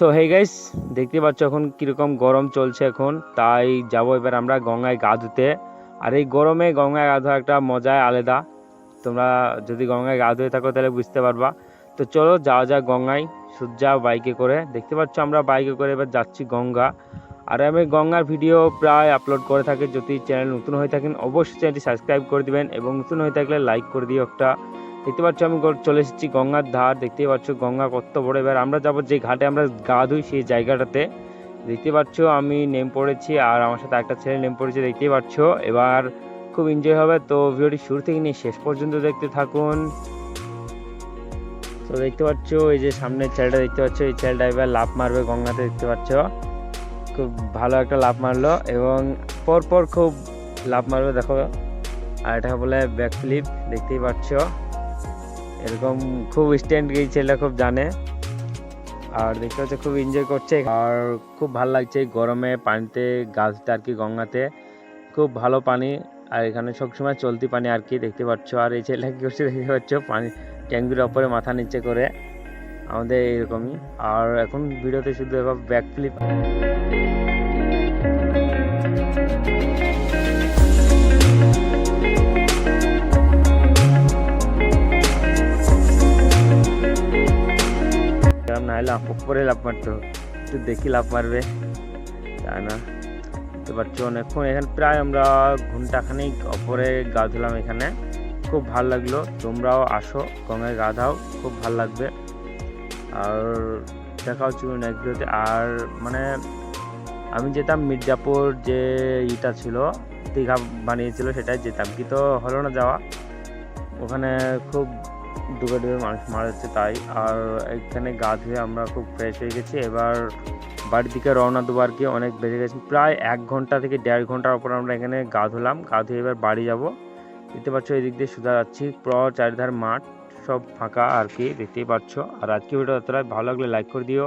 So hey guys দেখতে পাচ্ছ এখন কীরকম গরম চলছে এখন। তাই যাব এবার আমরা গঙ্গায় গা ধুতে। আর এই গরমে গঙ্গায় গা ধোয়া একটা মজাই আলাদা। তোমরা যদি গঙ্গায় গা ধুয়ে থাকো তাহলে বুঝতে পারবা। তো চলো, যাওয়া যাক গঙ্গায়। সূর্যা বাইকে করে। দেখতে পাচ্ছ আমরা বাইকে করে এবার যাচ্ছি গঙ্গা। আর আমি গঙ্গার ভিডিও প্রায় আপলোড করে থাকি। যদি চ্যানেল নতুন হয়ে থাকেন, অবশ্যই চ্যানেলটি সাবস্ক্রাইব করে দিবেন। এবং নতুন হয়ে থাকলে লাইক করে দিও একটা। দেখতে পাচ্ছ আমি চলে এসেছি গঙ্গার ধার, দেখতেই পাচ্ছ গঙ্গা কত বড়। এবার আমরা যাব যে ঘাটে আমরা গা ধুই সেই জায়গাটাতে। দেখতে পাচ্ছ আমি নেম পড়েছি আর আমার সাথে একটা ছেলে নেম পড়েছে, দেখতেই পাচ্ছ। এবার খুব এনজয় হবে। তো ভিডিওটি শুরু থেকে নিয়ে শেষ পর্যন্ত দেখতে থাকুন। তো দেখতে পাচ্ছ, এই যে সামনের ছেলেটা দেখতে পাচ্ছ, এই ছেলেটা এবার লাফ মারবে গঙ্গাতে, দেখতে পাচ্ছ। খুব ভালো একটা লাফ মারলো এবং পরপর খুব লাফ মারবে, দেখো। আর এটা বলে ব্যাক ফ্লিপ দেখতেই পাচ্ছ। এরকম খুব স্ট্যান্ড এই ছেলেটা খুব জানে। আর দেখতে পাচ্ছ খুব এনজয় করছে। আর খুব ভালো লাগছে গরমে পানিতে গাছতে আর কি গঙ্গাতে। খুব ভালো পানি। আর এখানে সবসময় চলতি পানি আর কি দেখতে পাচ্ছ। আর এই ছেলেটা কি করছে দেখতে পাচ্ছ? পানি, ট্যাঙ্কির ওপরে মাথা নিচে করে আমাদের এরকমই আর এখন ভিডিওতে শুধু ব্যাক ফ্লিপ এরকম না হলে উপরে লাভ মারতো। একটু দেখি লাভ মারবে। তাই না। বুঝতে পারছ? অনেকক্ষণ এখানে প্রায় আমরা ঘন্টাখানিক ওপরে গা ধুলাম এখানে। খুব ভালো লাগল। তোমরাও আসো, গঙ্গায় গা ধাও, খুব ভালো লাগবে। আর দেখা হচ্ছে নেক্সট আর মানে আমি যেতাম মির্জাপুর যে ইটা ছিল, দীঘা বানিয়েছিল সেটাই যেতাম। কিন্তু হলো না যাওয়া। ওখানে খুব ডুবে ডুবে মানুষ মারা যাচ্ছে তাই। আর এখানে গা ধুয়ে আমরা খুব ফ্রেশ হয়ে গেছি। এবার বাড়ির দিকে রওনা দুবার গিয়ে অনেক বেজে গেছে। প্রায় এক ঘণ্টা থেকে দেড় ঘণ্টার ওপর আমরা এখানে গা ধুলাম। গা ধুয়ে এবার বাড়ি যাব। দেখতে পাচ্ছ এই দিক দিয়ে সোজা যাচ্ছি। প্র চারিধার মাঠ সব ফাঁকা আর কি, দেখতেই পাচ্ছ। আর আজকে ভিডিও এতটাই। ভালো লাগলে লাইক করে দিও।